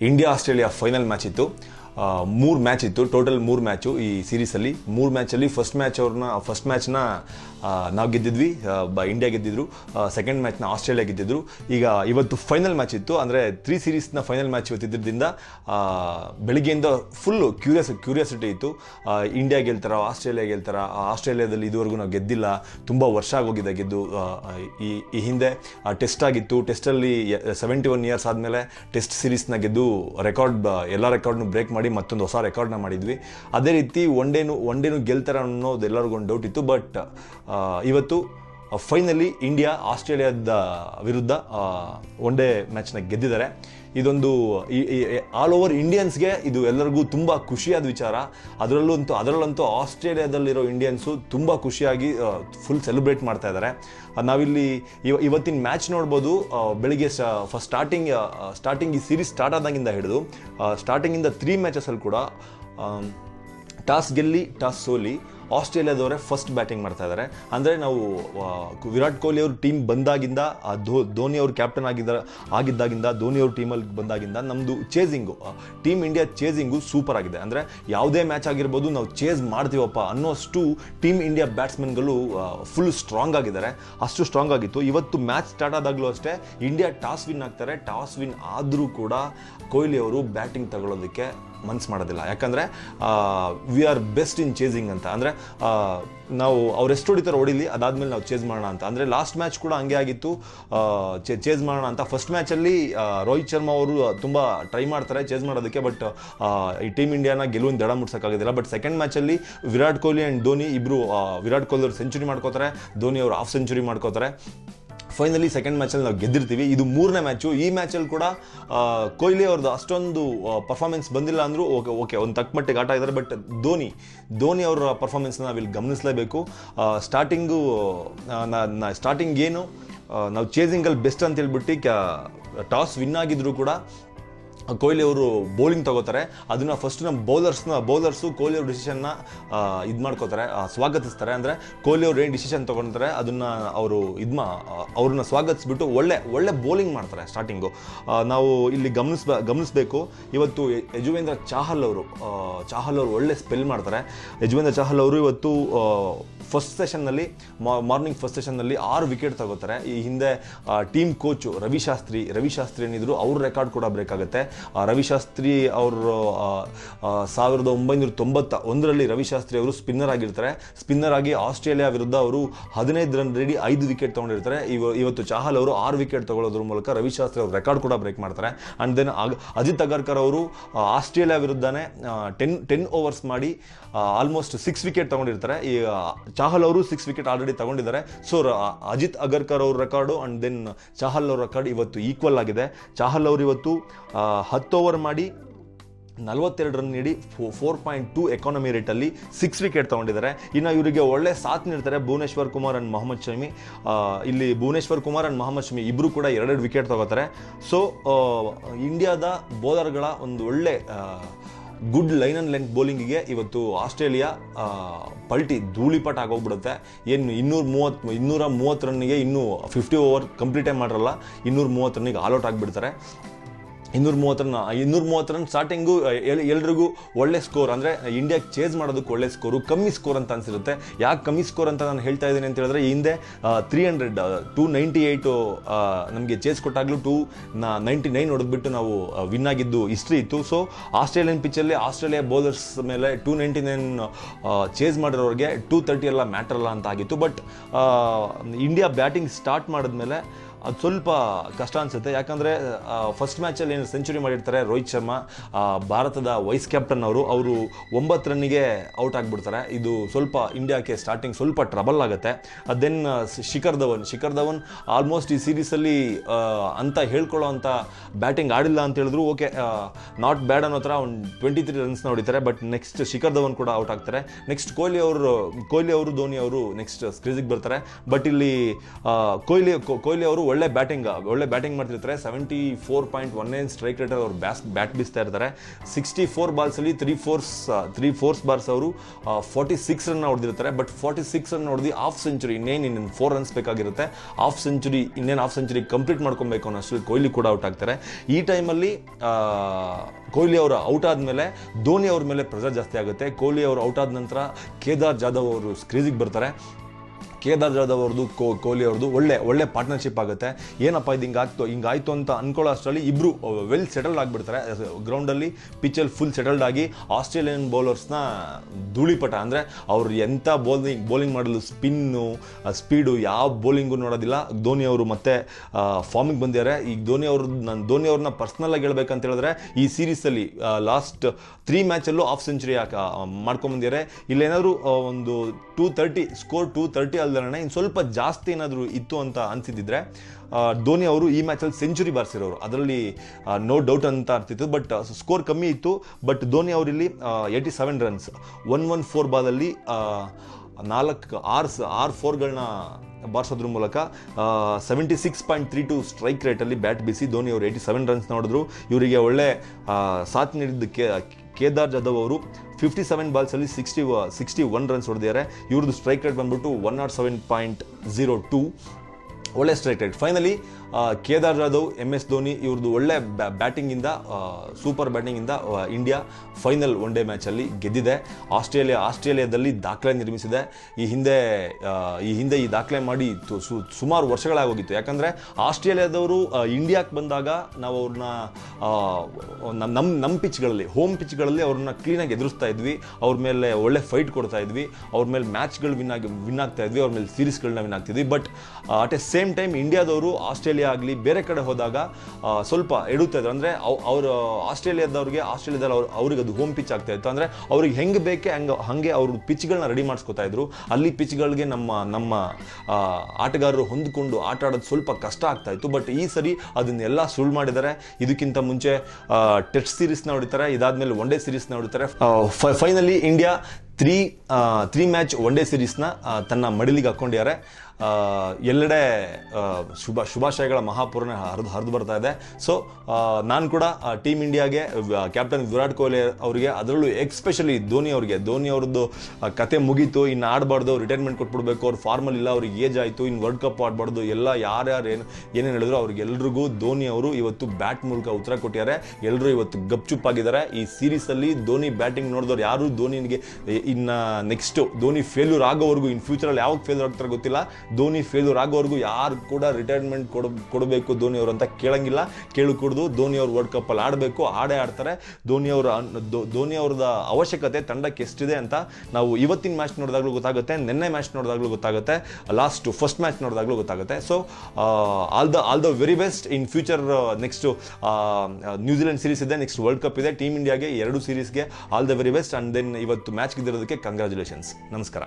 India Australia final match ಇತ್ತು. ಮೂರು match ಇತ್ತು. ಟೋಟಲ್ ಮೂರು ಮ್ಯಾಚು ಈ ಸೀರೀಸಲ್ಲಿ ಮೂರು ಮ್ಯಾಚಲ್ಲಿ ಫಸ್ಟ್ ಮ್ಯಾಚ್ ಅವ್ರನ್ನ ಫಸ್ಟ್ ಮ್ಯಾಚ್ನ ನಾವು ಗೆದ್ದಿದ್ವಿ ಬ ಇಂಡಿಯಾ ಗೆದ್ದಿದ್ರು. ಸೆಕೆಂಡ್ ಮ್ಯಾಚ್ನ ಆಸ್ಟ್ರೇಲಿಯಾ ಗೆದ್ದಿದ್ರು. ಈಗ ಇವತ್ತು ಫೈನಲ್ ಮ್ಯಾಚ್ ಇತ್ತು. ಅಂದರೆ ತ್ರೀ ಸೀರೀಸ್ನ ಫೈನಲ್ ಮ್ಯಾಚ್ ಇವತ್ತಿದ್ದರಿಂದ ಬೆಳಿಗ್ಗೆಯಿಂದ ಫುಲ್ಲು ಕ್ಯೂರಿಯಸ್ ಕ್ಯೂರಿಯಾಸಿಟಿ ಇತ್ತು. ಇಂಡಿಯಾ ಗೆಲ್ತಾರ ಆಸ್ಟ್ರೇಲಿಯಾ ಗೆಲ್ತಾರ. ಆಸ್ಟ್ರೇಲಿಯಾದಲ್ಲಿ ಇದುವರೆಗೂ ನಾವು ಗೆದ್ದಿಲ್ಲ. ತುಂಬ ವರ್ಷ ಆಗೋಗಿದೆ ಗೆದ್ದು ಈ ಈ ಹಿಂದೆ. ಟೆಸ್ಟ್ ಆಗಿತ್ತು. ಟೆಸ್ಟಲ್ಲಿ ಸೆವೆಂಟಿ ಒನ್ ಇಯರ್ಸ್ ಆದಮೇಲೆ ಟೆಸ್ಟ್ ಸೀರೀಸ್ನ ಗೆದ್ದು ರೆಕಾರ್ಡ್ ಎಲ್ಲ ರೆಕಾರ್ಡ್ನು ಬ್ರೇಕ್ ಮಾಡಿ ಮತ್ತೊಂದು ಹೊಸ ರೆಕಾರ್ಡ್ನ ಮಾಡಿದ್ವಿ. ಅದೇ ರೀತಿ ಒನ್ ಡೇನು ಒನ್ ಡೇನು ಗೆಲ್ತಾರೆ ಅನ್ನೋದು ಎಲ್ಲರಿಗೂ ಡೌಟ್ ಇತ್ತು. ಬಟ್ ಇವತ್ತು ಫೈನಲಿ ಇಂಡಿಯಾ ಆಸ್ಟ್ರೇಲಿಯಾದ ವಿರುದ್ಧ ಒನ್ ಡೇ ಮ್ಯಾಚ್ನ ಗೆದ್ದಿದ್ದಾರೆ. ಇದೊಂದು ಆಲ್ ಓವರ್ ಇಂಡಿಯನ್ಸ್ಗೆ ಇದು ಎಲ್ಲರಿಗೂ ತುಂಬ ಖುಷಿಯಾದ ವಿಚಾರ. ಅದರಲ್ಲಂತೂ ಅದರಲ್ಲಂತೂ ಆಸ್ಟ್ರೇಲಿಯಾದಲ್ಲಿರೋ ಇಂಡಿಯನ್ಸು ತುಂಬ ಖುಷಿಯಾಗಿ ಫುಲ್ ಸೆಲೆಬ್ರೇಟ್ ಮಾಡ್ತಾ ಇದ್ದಾರೆ ನಾವಿಲ್ಲಿ ಇವ ಇವತ್ತಿನ ಮ್ಯಾಚ್ ನೋಡ್ಬೋದು ಬೆಳಿಗ್ಗೆ ಬೆಳಿಗ್ಗೆ ಫಸ್ಟ್ ಸ್ಟಾರ್ಟಿಂಗ್ ಸ್ಟಾರ್ಟಿಂಗ್ ಈ ಸೀರೀಸ್ ಸ್ಟಾರ್ಟ್ ಆದಾಗಿಂದ ಹಿಡಿದು ಸ್ಟಾರ್ಟಿಂಗಿಂದ ತ್ರೀ ಮ್ಯಾಚಸಲ್ಲಿ ಕೂಡ ಟಾಸ್ ಗೆಲ್ಲಿ, ಟಾಸ್ ಸೋಲಿ ಆಸ್ಟ್ರೇಲಿಯಾದವರೇ ಫಸ್ಟ್ ಬ್ಯಾಟಿಂಗ್ ಮಾಡ್ತಾ ಇದ್ದಾರೆ. ಅಂದರೆ ನಾವು ವಿರಾಟ್ ಕೊಹ್ಲಿ ಅವ್ರ ಟೀಮ್ ಬಂದಾಗಿಂದ ಧೋ, ಧೋನಿ ಅವರು ಕ್ಯಾಪ್ಟನ್ ಆಗಿದ್ದ ಆಗಿದ್ದಾಗಿಂದ, ಧೋನಿ ಅವ್ರ ಟೀಮಲ್ಲಿ ಬಂದಾಗಿಂದ ನಮ್ಮದು chasing team India chasing super ಆಗಿದೆ. ಅಂದರೆ ಯಾವುದೇ ಮ್ಯಾಚ್ ಆಗಿರ್ಬೋದು ನಾವು ಚೇಸ್ ಮಾಡ್ತೀವಪ್ಪ ಅನ್ನೋಷ್ಟು ಟೀಮ್ ಇಂಡಿಯಾ ಬ್ಯಾಟ್ಸ್ಮನ್ಗಳು ಫುಲ್ ಸ್ಟ್ರಾಂಗ್ ಆಗಿದ್ದಾರೆ. ಅಷ್ಟು ಸ್ಟ್ರಾಂಗ್ ಆಗಿತ್ತು. ಇವತ್ತು ಮ್ಯಾಚ್ ಸ್ಟಾರ್ಟ್ ಆದಾಗಲೂ ಅಷ್ಟೇ ಇಂಡಿಯಾ ಟಾಸ್ ವಿನ್ ಆಗ್ತಾರೆ. ಟಾಸ್ ವಿನ್ ಆದರೂ ಕೂಡ ಕೊಹ್ಲಿ ಅವರು ಬ್ಯಾಟಿಂಗ್ ತಗೊಳ್ಳೋದಕ್ಕೆ ಮನ್ಸು ಮಾಡೋದಿಲ್ಲ. ಯಾಕಂದರೆ we are best in chasing ಅಂತ. ಅಂದರೆ ನಾವು ಅವ್ರು ಎಷ್ಟು ಹೊಡಿತಾರೆ ಹೊಡಿಲಿ ಅದಾದಮೇಲೆ ನಾವು ಚೇಸ್ ಮಾಡೋಣ ಅಂತ. ಅಂದರೆ ಲಾಸ್ಟ್ ಮ್ಯಾಚ್ ಕೂಡ ಹಂಗೆ ಆಗಿತ್ತು. ಚೇಸ್ ಮಾಡೋಣ ಅಂತ. ಫಸ್ಟ್ ಮ್ಯಾಚಲ್ಲಿ ರೋಹಿತ್ ಶರ್ಮಾ ಅವರು ತುಂಬ ಟ್ರೈ ಮಾಡ್ತಾರೆ ಚೇಸ್ ಮಾಡೋದಕ್ಕೆ ಬಟ್ ಈ ಟೀಮ್ ಇಂಡಿಯಾನ ಗೆಲುವಿನ ದಡ ಮುಟ್ಸೋಕ್ಕಾಗೋದಿಲ್ಲ. ಬಟ್ ಸೆಕೆಂಡ್ ಮ್ಯಾಚಲ್ಲಿ ವಿರಾಟ್ ಕೊಹ್ಲಿ ಆ್ಯಂಡ್ ಧೋನಿ ಇಬ್ಬರು ವಿರಾಟ್ ಕೊಹ್ಲಿ ಅವರು ಸೆಂಚುರಿ ಮಾಡ್ಕೋತಾರೆ. ಧೋನಿ ಅವರು ಹಾಫ್ ಸೆಂಚುರಿ ಮಾಡ್ಕೋತಾರೆ. ಫೈನಲಿ ಸೆಕೆಂಡ್ ಮ್ಯಾಚಲ್ಲಿ ನಾವು ಗೆದ್ದಿರ್ತೀವಿ. ಇದು ಮೂರನೇ ಮ್ಯಾಚು ಈ ಮ್ಯಾಚಲ್ಲಿ ಕೂಡ ಕೊಹ್ಲಿ ಅವ್ರದ್ದು ಅಷ್ಟೊಂದು ಪರ್ಫಾರ್ಮೆನ್ಸ್ ಬಂದಿಲ್ಲ ಅಂದರೂ ಓಕೆ ಓಕೆ, ಒಂದು ತಕ್ಕ ಮಟ್ಟಿಗೆ ಆಟ ಇದ್ದಾರೆ ಬಟ್ ಧೋನಿ ಧೋನಿ ಅವರ ಪರ್ಫಾರ್ಮೆನ್ಸ್ನ ನಾವಿಲ್ಲಿ ಗಮನಿಸಲೇಬೇಕು. ಸ್ಟಾರ್ಟಿಂಗು ಸ್ಟಾರ್ಟಿಂಗ್ ಏನು? ನಾವು ಚೇಸಿಂಗಲ್ಲಿ ಬೆಸ್ಟ್ ಅಂತ ಹೇಳ್ಬಿಟ್ಟು ಟಾಸ್ ವಿನ್ ಆಗಿದ್ರು ಕೂಡ ಕೊಹ್ಲಿ ಅವರು ಬೌಲಿಂಗ್ ತಗೋತಾರೆ. ಅದನ್ನ ಫಸ್ಟ್ ನಮ್ಮ ಬೌಲರ್ಸ್ನ ಬೌಲರ್ಸು ಕೊಹ್ಲಿ ಅವ್ರ ಡಿಸಿಷನ್ನ ಇದು ಮಾಡ್ಕೋತಾರೆ ಸ್ವಾಗತಿಸ್ತಾರೆ. ಅಂದರೆ ಕೊಹ್ಲಿ ಅವ್ರು ಏನು ಡಿಸಿಷನ್ ತೊಗೊಳ್ತಾರೆ ಅದನ್ನ ಅವರು ಇದು ಮಾ ಅವ್ರನ್ನ ಸ್ವಾಗತಿಸ್ಬಿಟ್ಟು ಒಳ್ಳೆ ಒಳ್ಳೆ ಬೌಲಿಂಗ್ ಮಾಡ್ತಾರೆ ಸ್ಟಾರ್ಟಿಂಗು ನಾವು ಇಲ್ಲಿ ಗಮನಿಸ್ ಗಮನಿಸಬೇಕು. ಇವತ್ತು ಯಜುವೇಂದ್ರ ಚಾಹಲ್ ಅವರು ಚಾಹಲ್ ಅವರು ಒಳ್ಳೆ ಸ್ಪೆಲ್ ಮಾಡ್ತಾರೆ. ಯಜುವೇಂದ್ರ ಚಾಹಲ್ ಅವರು ಇವತ್ತು ಫಸ್ಟ್ ಸೆಷನ್ನಲ್ಲಿ ಮಾರ್ನಿಂಗ್ ಫಸ್ಟ್ ಸೆಷನ್ನಲ್ಲಿ ಆರು ವಿಕೆಟ್ ತಗೋತಾರೆ. ಈ ಹಿಂದೆ ಟೀಮ್ ಕೋಚು ರವಿಶಾಸ್ತ್ರಿ ರವಿಶಾಸ್ತ್ರಿ ಏನಿದ್ರು ಅವ್ರ ರೆಕಾರ್ಡ್ ಕೂಡ ಬ್ರೇಕ್ ಆಗುತ್ತೆ. ರವಿಶಾಸ್ತ್ರಿ ಅವರು ಸಾವಿರದ ಒಂಬೈನೂರ ತೊಂಬತ್ತ ಒಂದರಲ್ಲಿ ರವಿಶಾಸ್ತ್ರಿ ಅವರು ಸ್ಪಿನ್ನರ್ ಆಗಿರ್ತಾರೆ. ಸ್ಪಿನ್ನರ್ ಆಗಿ ಆಸ್ಟ್ರೇಲಿಯಾ ವಿರುದ್ಧ ಅವರು ಹದಿನೈದು ರನ್ ರೆಡಿ ಐದು ವಿಕೆಟ್ ತೊಗೊಂಡಿರ್ತಾರೆ. ಇವ, ಇವತ್ತು ಚಾಹಲ್ ಅವರು ಆರು ವಿಕೆಟ್ ತಗೊಳ್ಳೋದ್ರ ಮೂಲಕ ರವಿಶಾಸ್ತ್ರಿ ಅವರು ರೆಕಾರ್ಡ್ ಕೂಡ ಬ್ರೇಕ್ ಮಾಡ್ತಾರೆ. ಆ್ಯಂಡ್ ದೆನ್ ಅಜಿತ್ ಅಗರ್ಕರ್ ಅವರು ಆಸ್ಟ್ರೇಲಿಯಾ ವಿರುದ್ಧನೇ ಟೆನ್ ಟೆನ್ ಓವರ್ಸ್ ಮಾಡಿ ಆಲ್ಮೋಸ್ಟ್ ಸಿಕ್ಸ್ ವಿಕೆಟ್ ತೊಗೊಂಡಿರ್ತಾರೆ. ಈ ಚಾಹಲ್ ಅವರು ಸಿಕ್ಸ್ ವಿಕೆಟ್ ಆಲ್ರೆಡಿ ತಗೊಂಡಿದ್ದಾರೆ. ಸೊ ಅಜಿತ್ ಅಗರ್ಕರ್ ಅವ್ರ ರೆಕಾರ್ಡು ಆ್ಯಂಡ್ ದೆನ್ ಚಾಹಲ್ ಅವ್ರ ರೆಕಾರ್ಡ್ ಇವತ್ತು ಈಕ್ವಲ್ ಆಗಿದೆ. ಚಾಹಲ್ ಅವರು ಇವತ್ತು ಹತ್ತು ಓವರ್ ಮಾಡಿ ನಲವತ್ತೆರಡು ರನ್ ನೀಡಿ ಫೋರ್ ಪಾಯಿಂಟ್ ಟೂ ಎಕಾನಮಿ ರೇಟಲ್ಲಿ ಸಿಕ್ಸ್ ವಿಕೆಟ್ ತೊಗೊಂಡಿದ್ದಾರೆ. ಇನ್ನು ಇವರಿಗೆ ಒಳ್ಳೆ ಸಾಥ್ ನೀಡ್ತಾರೆ ಭುವನೇಶ್ವರ್ ಕುಮಾರ್ ಅಂಡ್ ಮೊಹಮ್ಮದ್ ಶಮಿ. ಇಲ್ಲಿ ಭುವನೇಶ್ವರ್ ಕುಮಾರ್ ಅಂಡ್ ಮೊಹಮ್ಮದ್ ಶಮಿ ಇಬ್ಬರು ಕೂಡ ಎರಡೆರಡು ವಿಕೆಟ್ ತಗೋತಾರೆ. ಸೊ ಇಂಡಿಯಾದ ಬೌಲರ್ಗಳ ಒಂದು ಒಳ್ಳೆ ಗುಡ್ ಲೈನ್ ಅಂಡ್ ಲೆಂತ್ ಬೌಲಿಂಗಿಗೆ ಇವತ್ತು ಆಸ್ಟ್ರೇಲಿಯಾ ಪಲ್ಟಿ ಧೂಳಿಪಟ ಆಗೋಗ್ಬಿಡುತ್ತೆ. ಏನು ಇನ್ನೂರ ಮೂವತ್ತು ಇನ್ನೂರ ಮೂವತ್ತು ರನ್ನಿಗೆ ಇನ್ನೂ ಫಿಫ್ಟಿ ಓವರ್ ಕಂಪ್ಲೀಟೇ ಮಾಡಿರಲ್ಲ, ಇನ್ನೂರ ಮೂವತ್ತು ರನ್ನಿಗೆ ಆಲ್ಔಟ್ ಆಗಿಬಿಡ್ತಾರೆ. ಇನ್ನೂರ ಮೂವತ್ತರನ್ನ ಇನ್ನೂರ ಮೂವತ್ತು ರನ್ ಸ್ಟಾರ್ಟಿಂಗು ಎಲ್ರಿಗೂ ಒಳ್ಳೆ ಸ್ಕೋರ್ ಅಂದರೆ ಇಂಡಿಯಾಗೆ ಚೇಸ್ ಮಾಡೋದಕ್ಕೆ ಒಳ್ಳೆ ಸ್ಕೋರು ಕಮ್ಮಿ ಸ್ಕೋರ್ ಅಂತ ಅನಿಸಿರುತ್ತೆ. ಯಾಕೆ ಕಮ್ಮಿ ಸ್ಕೋರ್ ಅಂತ ನಾನು ಹೇಳ್ತಾ ಇದ್ದೀನಿ ಅಂತ ಹೇಳಿದ್ರೆ ಹಿಂದೆ three hundred two ninety eight ನಮಗೆ ಚೇಸ್ ಕೊಟ್ಟಾಗಲೂ ಟೂ ನೈಂಟಿ ನೈನ್ ಹೊಡೆದ್ಬಿಟ್ಟು ನಾವು ವಿನ್ ಆಗಿದ್ದು ಹಿಸ್ಟ್ರಿ ಇತ್ತು. ಸೊ ಆಸ್ಟ್ರೇಲಿಯನ್ ಪಿಚ್ಚಲ್ಲಿ ಆಸ್ಟ್ರೇಲಿಯಾ ಬೌಲರ್ಸ್ ಮೇಲೆ ಟೂ ನೈಂಟಿ ನೈನ್ ಚೇಸ್ ಮಾಡಿರೋರಿಗೆ ಟೂ ತರ್ಟಿ ಎಲ್ಲ ಮ್ಯಾಟ್ರಲ್ಲ ಅಂತ ಆಗಿತ್ತು. ಬಟ್ ಇಂಡಿಯಾ ಬ್ಯಾಟಿಂಗ್ ಸ್ಟಾರ್ಟ್ ಮಾಡಿದ್ಮೇಲೆ ಅದು ಸ್ವಲ್ಪ ಕಷ್ಟ ಅನಿಸುತ್ತೆ. ಯಾಕಂದರೆ ಫಸ್ಟ್ ಮ್ಯಾಚಲ್ಲಿ ಏನು ಸೆಂಚುರಿ ಮಾಡಿರ್ತಾರೆ, ರೋಹಿತ್ ಶರ್ಮಾ ಭಾರತದ ವೈಸ್ ಕ್ಯಾಪ್ಟನ್ ಅವರು ಅವರು ಒಂಬತ್ತು ರನ್ನಿಗೆ ಔಟ್ ಆಗಿಬಿಡ್ತಾರೆ. ಇದು ಸ್ವಲ್ಪ ಇಂಡಿಯಾಕ್ಕೆ ಸ್ಟಾರ್ಟಿಂಗ್ ಸ್ವಲ್ಪ ಟ್ರಬಲ್ ಆಗುತ್ತೆ. ದೆನ್ ಶಿಖರ್ ಧವನ್. ಶಿಖರ್ ಧವನ್ ಆಲ್ಮೋಸ್ಟ್ ಈ ಸೀರೀಸಲ್ಲಿ ಅಂತ ಹೇಳ್ಕೊಳ್ಳೋ ಅಂಥ ಬ್ಯಾಟಿಂಗ್ ಆಡಿಲ್ಲ ಅಂತ ಹೇಳಿದ್ರು ಓಕೆ ನಾಟ್ ಬ್ಯಾಡ್ ಅನ್ನೋ ಥರ ಒಂದು ಟ್ವೆಂಟಿ ತ್ರೀ ರನ್ಸ್ನ ಹೊಡಿತಾರೆ. ಬಟ್ ನೆಕ್ಸ್ಟ್ ಶಿಖರ್ ಧವನ್ ಕೂಡ ಔಟ್ ಆಗ್ತಾರೆ. ನೆಕ್ಸ್ಟ್ ಕೊಹ್ಲಿ ಅವರು ಕೊಹ್ಲಿ ಅವರು, ಧೋನಿ ಅವರು ನೆಕ್ಸ್ಟ್ ಕ್ರೀಸಿಗೆ ಬರ್ತಾರೆ. ಬಟ್ ಇಲ್ಲಿ ಕೊಹ್ಲಿ ಕೊಹ್ಲಿ ಅವರು ಒಳ್ಳೆ ಬ್ಯಾಟಿಂಗ್ ಒಳ್ಳೆ ಬ್ಯಾಟಿಂಗ್ ಮಾಡ್ತಿರ್ತಾರೆ. Seventy four point one nine strike rate ಅವರು ಬ್ಯಾಸ್, ಬ್ಯಾಟ್ ಬೀಸ್ತಾ ಇರ್ತಾರೆ. ಸಿಕ್ಸ್ಟಿ ಫೋರ್ ಬಾಲ್ಸಲ್ಲಿ ತ್ರೀ ಫೋರ್ಸ್ ತ್ರೀ ಫೋರ್ಸ್ ಬಾರ್ಸ್ ಅವರು ಫಾರ್ಟಿ ಸಿಕ್ಸ್ ರನ್ ಹೊಡೆದಿರ್ತಾರೆ. ಬಟ್ ಫಾರ್ಟಿ ಸಿಕ್ಸ್ ರನ್ ಹೊಡೆದು ಹಾಫ್ ಸೆಂಚುರಿ ಇನ್ನೇನು ಇನ್ನೇನು ಫೋರ್ ರನ್ಸ್ ಬೇಕಾಗಿರುತ್ತೆ. ಹಾಫ್ ಸೆಂಚುರಿ ಇನ್ನೇನು ಹಾಫ್ ಸೆಂಚುರಿ ಕಂಪ್ಲೀಟ್ ಮಾಡ್ಕೊಬೇಕು ಅನ್ನೋಷ್ಟು ಕೊಹ್ಲಿ ಕೂಡ ಔಟ್ ಆಗ್ತಾರೆ. ಈ ಟೈಮಲ್ಲಿ ಕೊಹ್ಲಿ ಅವರು ಔಟ್ ಆದಮೇಲೆ, ಧೋನಿ ಅವ್ರ ಮೇಲೆ ಪ್ರೆಷರ್ ಜಾಸ್ತಿ ಆಗುತ್ತೆ. ಕೊಹ್ಲಿ ಅವರು ಔಟ್ ಆದ ನಂತರ ಕೇದಾರ್ ಜಾಧವ್ ಅವರು ಸ್ಕ್ರೀಸಿಗೆ ಬರ್ತಾರೆ. ಕೇದಾರ್ ಜಾಧವ್ ಅವ್ರದ್ದು ಕೋ ಕೊಹ್ಲಿ ಅವ್ರದ್ದು ಒಳ್ಳೆ ಒಳ್ಳೆ ಪಾರ್ಟ್ನರ್ಶಿಪ್ ಆಗುತ್ತೆ. ಏನಪ್ಪ ಇದು ಹಿಂಗಾಗ್ತು ಹಿಂಗಾಯ್ತು ಅಂತ ಅನ್ಕೊಳ್ಳೋ ಅಷ್ಟರಲ್ಲಿ ಇಬ್ಬರು ವೆಲ್ ಸೆಟಲ್ಡ್ ಆಗಿಬಿಡ್ತಾರೆ. ಗ್ರೌಂಡಲ್ಲಿ ಪಿಚ್ಚಲ್ಲಿ ಫುಲ್ ಸೆಟಲ್ಡ್ ಆಗಿ ಆಸ್ಟ್ರೇಲಿಯನ್ ಬೌಲರ್ಸ್ನ ಧೂಳಿಪಟ ಅಂದರೆ ಅವ್ರು ಎಂಥ ಬೌಲಿಂಗ್ ಬೌಲಿಂಗ್ ಮಾಡಲು ಸ್ಪಿನ್ನು ಸ್ಪೀಡು ಯಾವ ಬೌಲಿಂಗು ನೋಡೋದಿಲ್ಲ. ಧೋನಿ ಅವರು ಮತ್ತೆ ಫಾರ್ಮಿಗೆ ಬಂದಿದ್ದಾರೆ ಈಗ ಧೋನಿ ಅವರು, ನಾನು ಧೋನಿ ಅವ್ರನ್ನ ಪರ್ಸ್ನಲ್ ಆಗಿ ಹೇಳ್ಬೇಕಂತ ಹೇಳಿದ್ರೆ ಈ ಸೀರೀಸಲ್ಲಿ ಲಾಸ್ಟ್ ತ್ರೀ ಮ್ಯಾಚಲ್ಲೂ ಹಾಫ್ ಸೆಂಚುರಿ ಮಾಡ್ಕೊಂಬಂದಿದ್ದಾರೆ ಇಲ್ಲೇನಾದರೂ ಒಂದು two thirty score two thirty ಅಲ್ದರಣ ಇನ್ನು ಸ್ವಲ್ಪ ಜಾಸ್ತಿ ಏನಾದರೂ ಇತ್ತು ಅಂತ ಅನಿಸಿದ್ದಿದ್ರೆ ಧೋನಿ ಅವರು ಈ ಮ್ಯಾಚಲ್ಲಿ ಸೆಂಚುರಿ ಬಾರಿಸಿರೋರು. ಅದರಲ್ಲಿ ನೋ ಡೌಟ್ ಅಂತ ಅರ್ತಿತ್ತು ಬಟ್ ಸ್ಕೋರ್ ಕಮ್ಮಿ ಇತ್ತು. But Dhoni ಅವರಿಲ್ಲಿ eighty seven runs one one four ಬಾಲಲ್ಲಿ ನಾಲ್ಕು, ಆರ್ ಆರು ಫೋರ್ಗಳನ್ನ ಬಾರಿಸೋದ್ರ ಮೂಲಕ seventy six point three two strike ರೇಟಲ್ಲಿ ಬ್ಯಾಟ್ ಬೀಸಿ ಧೋನಿ ಅವರು ಏಯ್ಟಿ ಸೆವೆನ್ ರನ್ಸ್ ನೋಡಿದ್ರು. ಇವರಿಗೆ ಒಳ್ಳೆ ಸಾಥ್ ನೀಡಿದ್ದಕ್ಕೆ ಕೇದಾರ್ ಜಾಧವ್ ಅವರು ಫಿಫ್ಟಿ ಸೆವೆನ್ ಬಾಲ್ಸಲ್ಲಿ ಸಿಕ್ಸ್ಟಿ ಸಿಕ್ಸ್ಟಿ ಒನ್ ರನ್ಸ್ ಹೊಡೆದಿದ್ದಾರೆ. ಇವ್ರದ್ದು ಸ್ಟ್ರೈಕ್ ರೇಟ್ ಬಂದ್ಬಿಟ್ಟು one nought seven point zero two ಒಳ್ಳೆ strike rate. Finally Kedar Jadhav M S Dhoni ಇವ್ರದ್ದು ಒಳ್ಳೆ ಬ್ಯಾಟಿಂಗಿಂದ ಸೂಪರ್ ಬ್ಯಾಟಿಂಗಿಂದ ಇಂಡಿಯಾ ಫೈನಲ್ ಒನ್ ಡೇ ಮ್ಯಾಚಲ್ಲಿ ಗೆದ್ದಿದೆ. ಆಸ್ಟ್ರೇಲಿಯಾ, ಆಸ್ಟ್ರೇಲಿಯಾದಲ್ಲಿ ದಾಖಲೆ ನಿರ್ಮಿಸಿದೆ. ಈ ಹಿಂದೆ ಈ ಹಿಂದೆ ಈ ದಾಖಲೆ ಮಾಡಿ ಸುಮಾರು ವರ್ಷಗಳಾಗೋಗಿತ್ತು. ಯಾಕಂದರೆ ಆಸ್ಟ್ರೇಲಿಯಾದವರು ಇಂಡಿಯಾಕ್ಕೆ ಬಂದಾಗ ನಾವು ಅವ್ರನ್ನ ನಮ್ಮ ನಮ್ಮ ನಮ್ಮ ಪಿಚ್ಗಳಲ್ಲಿ ಹೋಮ್ ಪಿಚ್ಗಳಲ್ಲಿ ಅವ್ರನ್ನ ಕ್ಲೀನಾಗಿ ಎದುರಿಸ್ತಾ ಇದ್ವಿ. ಅವ್ರ ಮೇಲೆ ಒಳ್ಳೆ ಫೈಟ್ ಕೊಡ್ತಾ ಇದ್ವಿ. ಅವ್ರ ಮೇಲೆ ಮ್ಯಾಚ್ಗಳು ವಿನ್ ಆಗಿ ವಿನ್ ಆಗ್ತಾ ಇದ್ವಿ. ಅವ್ರ ಮೇಲೆ ಸೀರೀಸ್ಗಳನ್ನ win ಆಗ್ತಿದ್ವಿ. But at a same time ಇಂಡಿಯಾದವರು ಆಸ್ಟ್ರೇಲಿಯಾ ಆಗಲಿ ಬೇರೆ ಕಡೆ ಹೋದಾಗ ಸ್ವಲ್ಪ ಎಡುತ್ತೆ. ಅಂದರೆ ಅವರು ಆಸ್ಟ್ರೇಲಿಯಾದವ್ರಿಗೆ ಆಸ್ಟ್ರೇಲಿಯಾದಲ್ಲಿ ಅವ್ರು ಅವ್ರಿಗೆ ಅದು ಹೋಮ್ ಪಿಚ್ ಆಗ್ತಾ ಇತ್ತು. ಅಂದರೆ ಅವ್ರಿಗೆ ಹೆಂಗೆ ಬೇಕೆ ಹಂಗೆ ಹಾಗೆ ಅವರು ಪಿಚ್ಗಳನ್ನ ರೆಡಿ ಮಾಡಿಸ್ಕೊತಾ ಇದ್ರು. ಅಲ್ಲಿ ಪಿಚ್ಗಳಿಗೆ ನಮ್ಮ ನಮ್ಮ ಆಟಗಾರರು ಹೊಂದಿಕೊಂಡು ಆಟ ಆಡೋದು ಸ್ವಲ್ಪ ಕಷ್ಟ ಆಗ್ತಾ ಇತ್ತು. ಬಟ್ ಈ ಸರಿ ಅದನ್ನೆಲ್ಲ ಸುಳ್ಳು ಮಾಡಿದ್ದಾರೆ. ಇದಕ್ಕಿಂತ ಮುಂಚೆ ಟೆಸ್ಟ್ ಸೀರೀಸ್ನ ಹೊಡಿತಾರೆ. ಇದಾದಮೇಲೆ ಒನ್ ಡೇ ಸೀರೀಸ್ನ ಹೊಡಿತಾರೆ. Finally India three three match one day ಸೀರೀಸ್ನ ತನ್ನ ಮಡಿಲಿಗೆ ಹಾಕ್ಕೊಂಡಿದ್ದಾರೆ ಎಲ್ಲೆಡೆ ಶುಭ, ಶುಭಾಶಯಗಳ ಮಹಾಪೂರ್ಣ ಹರಿದು ಹರಿದು ಬರ್ತಾ ಇದೆ. ಸೊ ನಾನು ಕೂಡ ಟೀಮ್ ಇಂಡಿಯಾಗೆ ಕ್ಯಾಪ್ಟನ್ ವಿರಾಟ್ ಕೊಹ್ಲಿ ಅವರಿಗೆ ಅದರಲ್ಲೂ ಎಕ್ಸ್ಪೆಷಲಿ ಧೋನಿ ಅವರಿಗೆ, ಧೋನಿ ಅವ್ರದ್ದು ಕತೆ ಮುಗೀತು, ಇನ್ನು ಆಡಬಾರ್ದು ರಿಟೈರ್ಮೆಂಟ್ ಕೊಟ್ಬಿಡ್ಬೇಕು, ಅವ್ರು ಫಾರ್ಮಲ್ ಇಲ್ಲ, ಅವ್ರಿಗೆ ಏಜ್ ಆಯಿತು, ಇನ್ನು ವರ್ಲ್ಡ್ ಕಪ್ ಆಡಬಾರ್ದು, ಎಲ್ಲ ಯಾರ್ಯಾರು ಏನು, ಏನೇನು ಹೇಳಿದ್ರು ಅವ್ರಿಗೆಲ್ರಿಗೂ ಧೋನಿ ಅವರು ಇವತ್ತು ಬ್ಯಾಟ್ ಮೂಲಕ ಉತ್ತರ ಕೊಟ್ಟಿದ್ದಾರೆ. ಎಲ್ಲರೂ ಇವತ್ತು ಗಪ್ಚುಪ್ಪಾಗಿದ್ದಾರೆ ಈ ಸೀರೀಸಲ್ಲಿ ಧೋನಿ ಬ್ಯಾಟಿಂಗ್ ನೋಡಿದವ್ರು ಯಾರು? ಧೋನಿಗೆ ಇನ್ನು ನೆಕ್ಸ್ಟು ಧೋನಿ ಫೇಲ್ಯೂರ್ ಆಗೋವರೆಗೂ ಇನ್ ಫ್ಯೂಚರಲ್ಲಿ ಯಾವಾಗ ಫೇಲ್ಯೂರ್ ಆಗ್ತಾರೆ ಗೊತ್ತಿಲ್ಲ. ಧೋನಿ ಫೇಲ್ಯೂರ್ ಆಗೋವರೆಗೂ ಯಾರು ಕೂಡ ರಿಟೈರ್ಮೆಂಟ್ ಕೊಡ, ಕೊಡಬೇಕು ಧೋನಿ ಅವರು ಅಂತ ಕೇಳಂಗಿಲ್ಲ. ಕೇಳಿಕೊಡ್ದು ಧೋನಿ ಅವರು ವರ್ಲ್ಡ್ ಕಪ್ಪಲ್ಲಿ ಆಡಬೇಕು, ಆಡೇ ಆಡ್ತಾರೆ. ಧೋನಿ ಅವರ ಧೋನಿ ಅವ್ರದ ಅವಶ್ಯಕತೆ ತಂಡಕ್ಕೆ ಎಷ್ಟಿದೆ ಅಂತ ನಾವು ಇವತ್ತಿನ ಮ್ಯಾಚ್ ನೋಡಿದಾಗಲೂ ಗೊತ್ತಾಗುತ್ತೆ, ನಿನ್ನೆ ಮ್ಯಾಚ್ ನೋಡಿದಾಗಲೂ ಗೊತ್ತಾಗುತ್ತೆ ಲಾಸ್ಟ್ ಫಸ್ಟ್ ಮ್ಯಾಚ್ ನೋಡಿದಾಗಲೂ ಗೊತ್ತಾಗುತ್ತೆ. So all the all the very best in future next New Zealand series ಇದೆ ನೆಕ್ಸ್ಟ್ ವರ್ಲ್ಡ್ ಕಪ್ ಇದೆ. ಟೀಮ್ ಇಂಡಿಯಾಗೆ ಎರಡು ಸೀರೀಸ್ಗೆ all the very best and then ಇವತ್ತು ಮ್ಯಾಚ್ ಗೆದ್ದಿರೋದಕ್ಕೆ ಕಂಗ್ರ್ಯಾಚುಲೇಷನ್ಸ್ ನಮಸ್ಕಾರ.